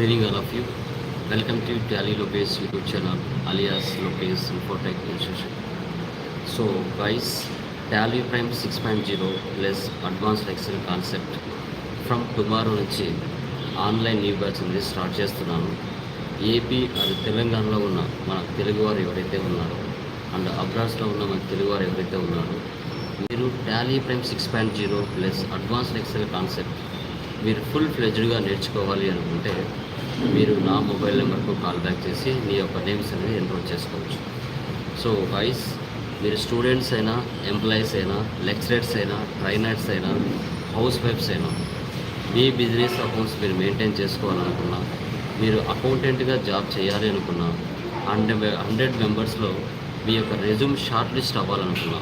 Training of you welcome to Welcome లోపేస్ YouTube channel alias లోపేస్ Infotech institution so Institution. So, guys, Tally Prime 6.0 plus Advanced Excel concept from tomorrow నుంచి online new batch అనేది start చేస్తున్నాను AP అది తెలంగాణలో ఉన్న మన తెలుగువారు ఎవరైతే ఉన్నారో అండ్ అబ్రాడ్స్లో ఉన్న మన తెలుగువారు ఎవరైతే ఉన్నారో మీరు Tally Prime six point zero plus advanced Excel concept మీరు ఫుల్ ఫ్లెజ్డ్గా నేర్చుకోవాలి అనుకుంటే మీరు నా మొబైల్ నెంబర్కు కాల్ బ్యాక్ చేసి మీ యొక్క నేమ్స్ అనేది ఎన్రోల్ చేసుకోవచ్చు. సో వైస్ మీరు స్టూడెంట్స్ అయినా ఎంప్లాయీస్ అయినా లెక్చరర్స్ అయినా ట్రైనర్స్ అయినా హౌస్ వైఫ్స్ అయినా మీ బిజినెస్ అకౌంట్స్ మీరు మెయింటైన్ చేసుకోవాలనుకున్నా మీరు అకౌంటెంట్గా జాబ్ చేయాలి అనుకున్నా హండ్రెడ్ హండ్రెడ్ మెంబర్స్లో మీ యొక్క రెజ్యూమ్ షార్ట్ లిస్ట్ అవ్వాలనుకున్నా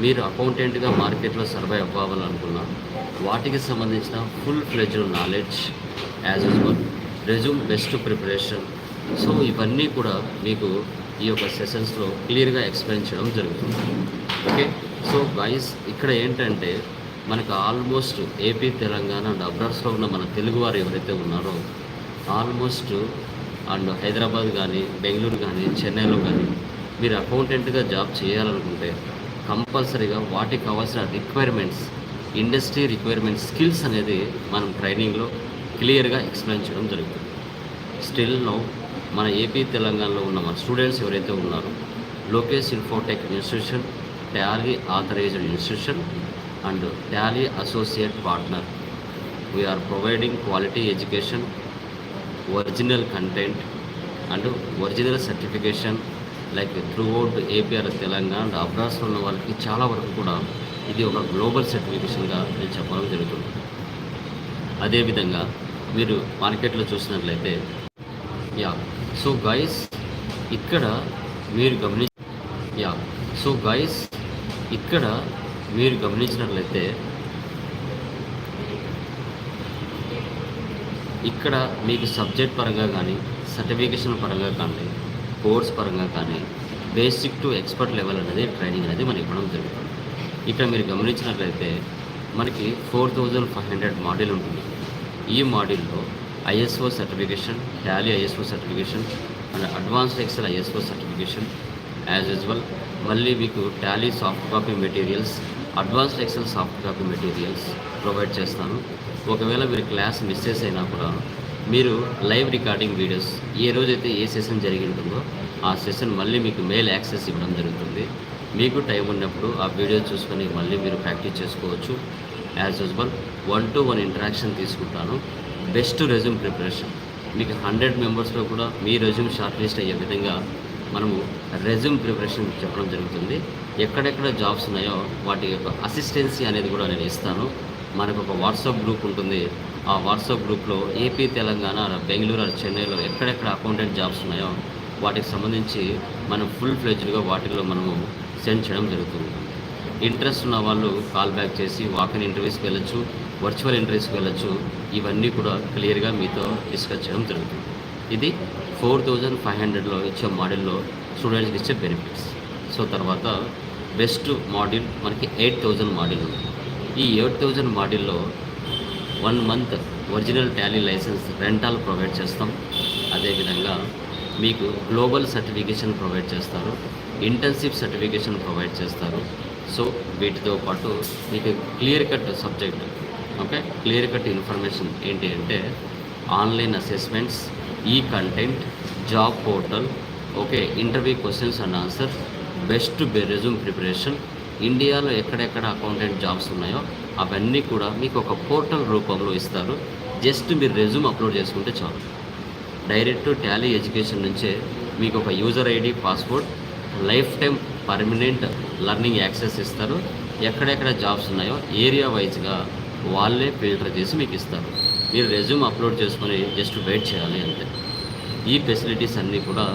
మీరు అకౌంటెంట్గా మార్కెట్లో సర్వైవ్ అవ్వాలనుకున్నా వాటికి సంబంధించిన full fledged knowledge as usual resume best preparation so ఇవన్నీ కూడా మీకు ఈ యొక్క సెషన్స్లో క్లియర్గా ఎక్స్ప్లెయిన్ చేయడం జరుగుతుంది. ఓకే సో గాయస్ ఇక్కడ ఏంటంటే మనకు ఆల్మోస్ట్ ఏపీ తెలంగాణ అండ్ అబ్రాస్లో ఉన్న మన తెలుగువారు ఎవరైతే ఉన్నారో ఆల్మోస్ట్ అండ్ హైదరాబాద్ కానీ బెంగళూరు కానీ చెన్నైలో కానీ మీరు అకౌంటెంట్గా జాబ్ చేయాలనుకుంటే కంపల్సరీగా వాటికి కావాల్సిన రిక్వైర్మెంట్స్ ఇండస్ట్రీ రిక్వైర్మెంట్ స్కిల్స్ అనేది మనం ట్రైనింగ్లో క్లియర్గా ఎక్స్ప్లెయిన్ చేయడం జరుగుతుంది. స్టిల్ నో మన ఏపీ తెలంగాణలో ఉన్న మన స్టూడెంట్స్ ఎవరైతే ఉన్నారో Lokesh Infotech institution Tally authorised institution and Tally associate partner. We're providing quality education original content and original certification like throughout APR Telangana and అబ్రాస్లో ఉన్న వాళ్ళకి చాలా వరకు కూడా ఇది ఒక గ్లోబల్ సర్టిఫికేషన్గా నేను చెప్పడం జరుగుతుంది. అదేవిధంగా మీరు మార్కెట్లో చూసినట్లయితే యా. సో గైస్ ఇక్కడ మీరు గమని యా. సో గైస్ ఇక్కడ మీరు గమనించినట్లయితే ఇక్కడ మీకు సబ్జెక్ట్ పరంగా కానీ సర్టిఫికేషన్ పరంగా కానీ కోర్స్ పరంగా కానీ బేసిక్ టు ఎక్స్పర్ట్ లెవెల్ అనేది ట్రైనింగ్ అనేది మనకి ఇవ్వడం జరుగుతుంది. ఇక్కడ మీరు గమనించినట్లయితే మనకి four thousand five hundred module ఉంటుంది. ఈ మాడ్యూల్లో ISO certification Tally ISO certification and advanced Excel ISO certification as usual. మళ్ళీ మీకు Tally soft copy materials advanced Excel soft copy materials provide చేస్తాను. ఒకవేళ మీరు క్లాస్ మిస్సెస్ అయినా కూడా మీరు లైవ్ రికార్డింగ్ వీడియోస్ ఏ రోజైతే ఏ సెషన్ జరిగి ఉంటుందో ఆ సెషన్ మళ్ళీ మీకు మెయిల్ యాక్సెస్ ఇవ్వడం జరుగుతుంది. మీకు టైం ఉన్నప్పుడు ఆ వీడియో చూసుకొని మళ్ళీ మీరు ప్రాక్టీస్ చేసుకోవచ్చు. As usual one to one interaction తీసుకుంటాను. బెస్ట్ రెజ్యూమ్ ప్రిపరేషన్ మీకు హండ్రెడ్ మెంబర్స్లో కూడా మీ రెజ్యూమ్ షార్ట్ లిస్ట్ అయ్యే విధంగా మనము రెజ్యూమ్ ప్రిపరేషన్ చెప్పడం జరుగుతుంది. ఎక్కడెక్కడ జాబ్స్ ఉన్నాయో వాటి యొక్క అసిస్టెన్సీ అనేది కూడా నేను ఇస్తాను. మనకు ఒక వాట్సాప్ గ్రూప్ ఉంటుంది. ఆ వాట్సాప్ గ్రూప్లో ఏపీ తెలంగాణ బెంగళూరు చెన్నైలో ఎక్కడెక్కడ అకౌంటెంట్ జాబ్స్ ఉన్నాయో వాటికి సంబంధించి మనం ఫుల్ ఫ్లెజ్డ్గా వాటిల్లో మనము సెండ్ చేయడం జరుగుతుంది. ఇంట్రెస్ట్ ఉన్న వాళ్ళు కాల్ బ్యాక్ చేసి వాకిన్ ఇంటర్వ్యూస్కి వెళ్ళొచ్చు వర్చువల్ ఇంటర్వ్యూస్కి వెళ్ళొచ్చు. ఇవన్నీ కూడా క్లియర్గా మీతో డిస్కస్ చేయడం జరుగుతుంది. ఇది ఫోర్ థౌజండ్ ఫైవ్ హండ్రెడ్లో ఇచ్చే మోడల్లో స్టూడెంట్స్కి ఇచ్చే బెనిఫిట్స్ సో తర్వాత బెస్ట్ మాడ్యూల్ మనకి ఎయిట్ థౌజండ్ మాడ్యూల్ ఉంది. ఈ ఎయిట్ థౌజండ్ మాడ్యూల్లో one month original Tally licence rental provide చేస్తాం. అదేవిధంగా మీకు గ్లోబల్ సర్టిఫికేషన్ ప్రొవైడ్ చేస్తారు. ఇంటర్న్షిప్ సర్టిఫికేషన్ ప్రొవైడ్ చేస్తారు. సో వీటితో పాటు మీకు clear cut subject okay? Clear cut information ఏంటి అంటే ఆన్లైన్ అసెస్మెంట్స్ ఈ content job portal okay? Interview questions and answers best resume preparation ఇండియాలో ఎక్కడెక్కడ అకౌంటెంట్ జాబ్స్ ఉన్నాయో అవన్నీ కూడా మీకు ఒక పోర్టల్ రూపంలో ఇస్తారు. జస్ట్ మీరు రెజ్యూమ్ అప్లోడ్ చేసుకుంటే చాలు. డైరెక్ట్ టాలీ ఎడ్యుకేషన్ నుంచే మీకు ఒక user ID passport lifetime permanent learning access ఇస్తారు. ఎక్కడెక్కడ జాబ్స్ ఉన్నాయో ఏరియా వైజ్గా వాళ్ళే ఫిల్టర్ చేసి మీకు ఇస్తారు. మీరు రెజ్యూమ్ అప్లోడ్ చేసుకొని జస్ట్ వెయిట్ చేయాలి అంతే. ఈ ఫెసిలిటీస్ అన్నీ కూడా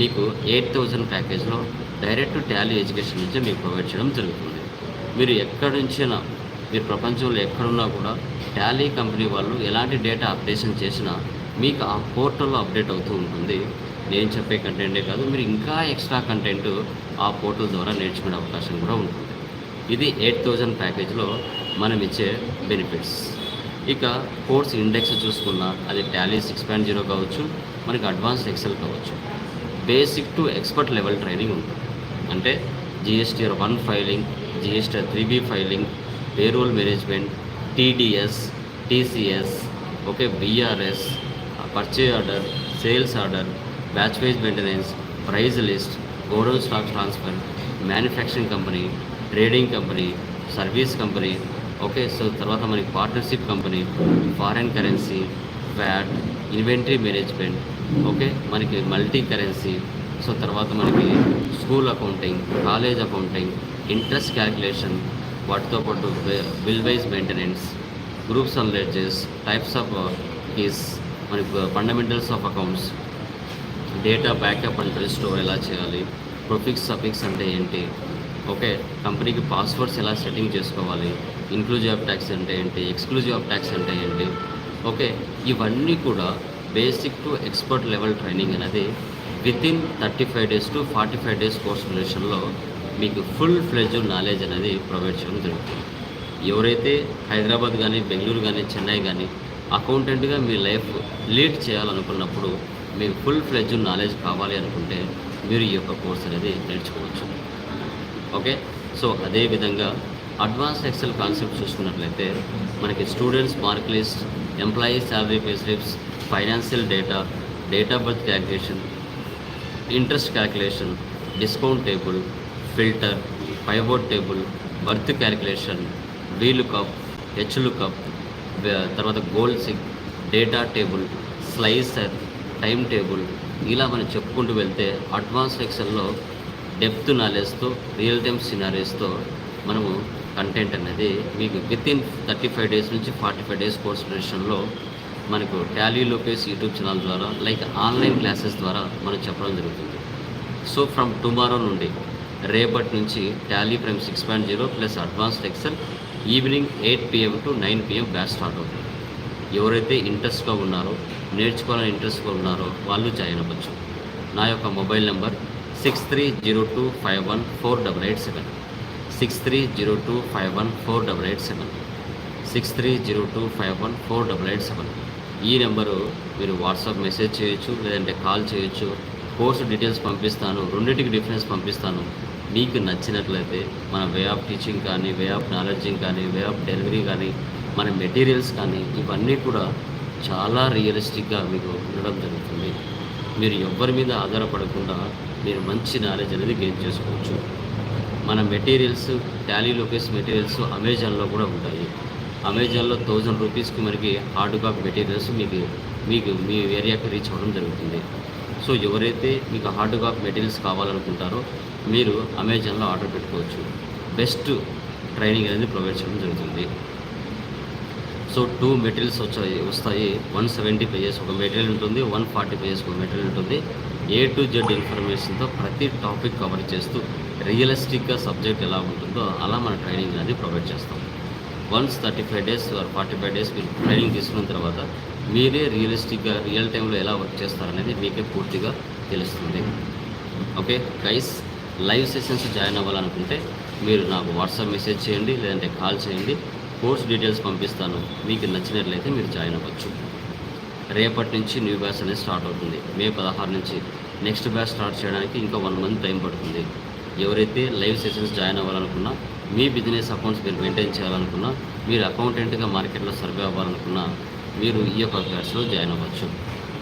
మీకు ఎయిట్ థౌజండ్ ప్యాకేజ్లో డైరెక్ట్ ట్యాలీ ఎడ్యుకేషన్ నుంచే మీకు ప్రొవైడ్ చేయడం జరుగుతుంది. మీరు ఎక్కడి నుంచైనా మీరు ప్రపంచంలో ఎక్కడున్నా కూడా టాలీ కంపెనీ వాళ్ళు ఎలాంటి డేటా అప్డేషన్ చేసినా మీకు ఆ పోర్టల్లో అప్డేట్ అవుతూ ఉంటుంది. నేను చెప్పే కంటెంటే కాదు మీరు ఇంకా ఎక్స్ట్రా కంటెంట్ ఆ పోర్టల్ ద్వారా నేర్చుకునే అవకాశం కూడా ఉంటుంది. ఇది ఎయిట్ థౌజండ్ ప్యాకేజ్లో మనం ఇచ్చే బెనిఫిట్స్. ఇక కోర్స్ ఇండెక్స్ చూసుకున్నా అది టాలీ సిక్స్ పాయింట్ జీరో కావచ్చు మనకి అడ్వాన్స్డ్ ఎక్సెల్ కావచ్చు. Basic to expert level training ఉంటుంది. అంటే GSTR one filing GSTR three B filing payroll management TDS TCS okay BRS purchase order sales order batch wise maintenance price list godown stock transfer manufacturing company trading company service company okay so తర్వాత మనకి partnership company foreign currency VAT inventory management okay మనకి multi currency so తర్వాత మనకి school accounting college accounting interest calculation వాటితో పాటు bill wise maintenance groups and ledgers types of keys మనకి fundamentals of accounts data backup and restore ఎలా చేయాలి? ప్రొఫిక్స్ suffix అంటే ఏంటి? ఓకే కంపెనీకి పాస్వర్డ్స్ ఎలా సెట్టింగ్ చేసుకోవాలి? ఇన్క్లూజివ్ ఆఫ్ ట్యాక్స్ అంటే ఏంటి? ఎక్స్క్లూజివ్ ఆఫ్ ట్యాక్స్ అంటే ఏంటి? ఓకే ఇవన్నీ కూడా basic to expert level training అనేది within thirty five days to forty five days course డ్యూరేషన్లో మీకు ఫుల్ ఫ్లెజ్ నాలెడ్జ్ అనేది ప్రొవైడ్ చేయడం జరుగుతుంది. ఎవరైతే హైదరాబాద్ కానీ బెంగళూరు కానీ చెన్నై కానీ అకౌంటెంట్గా మీ లైఫ్ లీడ్ చేయాలనుకున్నప్పుడు మీకు ఫుల్ ఫ్లెడ్జ్ నాలెడ్జ్ కావాలి అనుకుంటే మీరు ఈ యొక్క కోర్స్ అనేది నేర్చుకోవచ్చు. ఓకే సో అదేవిధంగా అడ్వాన్స్ ఎక్సెల్ కాన్సెప్ట్ చూసుకున్నట్లయితే మనకి students mark list employee salary pay slips financial data date of birth calculation interest calculation discount table filter పైబోర్డ్ table birth calculation vlookup hlookup తర్వాత goal seek data table slicer time table ఇలా మనం చెప్పుకుంటూ వెళ్తే advance సెక్షన్లో depth నాలెడ్జ్తో real time సినారీస్తో మనము content అనేది మీకు with in thirty five days నుంచి ఫార్టీ ఫైవ్ డేస్ కోర్స్ డ్యూరేషన్లో మనకు టాలీ లోకేస్ యూట్యూబ్ ఛానల్ ద్వారా లైక్ ఆన్లైన్ క్లాసెస్ ద్వారా మనం చెప్పడం జరుగుతుంది. సో ఫ్రమ్ టుమారో నుండి రేపటి నుంచి Tally from six point zero plus advance Excel evening eight PM to nine PM batch start అవుతుంది. ఎవరైతే ఇంట్రెస్ట్గా ఉన్నారో నేర్చుకోవాలని ఇంట్రెస్ట్గా ఉన్నారో వాళ్ళు జాయిన్ అవ్వచ్చు. నా యొక్క mobile number six three zero two five one four double eight seven six three zero two five one four double eight seven six three zero two five one four double eight seven ఈ number మీరు WhatsApp message చేయొచ్చు లేదంటే call చేయొచ్చు. Course details పంపిస్తాను రెండింటికి difference పంపిస్తాను. మీకు నచ్చినట్లయితే మన వే ఆఫ్ టీచింగ్ కానీ వే ఆఫ్ నాలెడ్జింగ్ కానీ వే ఆఫ్ డెలివరీ కానీ మన మెటీరియల్స్ కానీ ఇవన్నీ కూడా చాలా రియలిస్టిక్గా మీకు ఉండడం జరుగుతుంది. మీరు ఎవ్వరి మీద ఆధారపడకుండా మీరు మంచి నాలెడ్జ్ అనేది గెయిన్ చేసుకోవచ్చు. మన మెటీరియల్స్ టాలీ లోకేస్ మెటీరియల్స్ అమెజాన్లో కూడా ఉంటాయి. అమెజాన్లో థౌజండ్ రూపీస్కి మనకి హార్డ్ కాపీ మెటీరియల్స్ మీకు మీకు మీ ఏరియాకి రీచ్ అవ్వడం జరుగుతుంది. సో ఎవరైతే మీకు హార్డ్ కాపీ మెటీరియల్స్ కావాలనుకుంటారో మీరు అమెజాన్లో ఆర్డర్ పెట్టుకోవచ్చు. బెస్ట్ ట్రైనింగ్ అనేది ప్రొవైడ్ చేయడం జరుగుతుంది. సో టూ మెటీరియల్స్ వచ్చాయి వస్తాయి. వన్ సెవెంటీ పేజెస్ ఒక మెటీరియల్ ఉంటుంది వన్ ఫార్టీ పేజెస్ ఒక మెటీరియల్ ఉంటుంది. ఏ టు జెడ్ ఇన్ఫర్మేషన్తో ప్రతి టాపిక్ కవర్ చేస్తూ రియలిస్టిక్గా సబ్జెక్ట్ ఎలా ఉంటుందో అలా మన ట్రైనింగ్ అనేది ప్రొవైడ్ చేస్తాం. Once thirty five days or forty five days మీరు ట్రైనింగ్ తీసుకున్న తర్వాత మీరే రియలిస్టిక్గా రియల్ టైంలో ఎలా వర్క్ చేస్తారనేది మీకే పూర్తిగా తెలుస్తుంది. Okay guys live sessions join అవ్వాలనుకుంటే మీరు నాకు వాట్సాప్ మెసేజ్ చేయండి లేదంటే కాల్ చేయండి. కోర్స్ డీటెయిల్స్ పంపిస్తాను. మీకు నచ్చినట్లయితే మీరు జాయిన్ అవ్వచ్చు. రేపటి నుంచి న్యూ బ్యాచ్ అనేది స్టార్ట్ అవుతుంది. మే పదహారు నుంచి నెక్స్ట్ బ్యాచ్ స్టార్ట్ చేయడానికి ఇంకా వన్ మంత్ టైం పడుతుంది. ఎవరైతే లైవ్ సెషన్స్ జాయిన్ అవ్వాలనుకున్నా మీ బిజినెస్ అకౌంట్స్ మీరు మెయింటైన్ చేయాలనుకున్నా మీరు అకౌంటెంట్గా మార్కెట్లో సర్వే అవ్వాలనుకున్నా మీరు ఈ యొక్క బ్యాచ్లో జాయిన్ అవ్వచ్చు.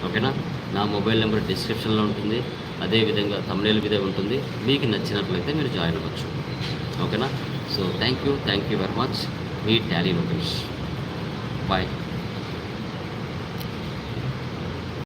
ఓకేనా? నా మొబైల్ నెంబర్ డిస్క్రిప్షన్లో ఉంటుంది. అదేవిధంగా తమిళ మీద ఉంటుంది. మీకు నచ్చినట్లయితే మీరు జాయిన్ అవ్వచ్చు. ఓకేనా? So thank you thank you very much me Tally Lokesh bye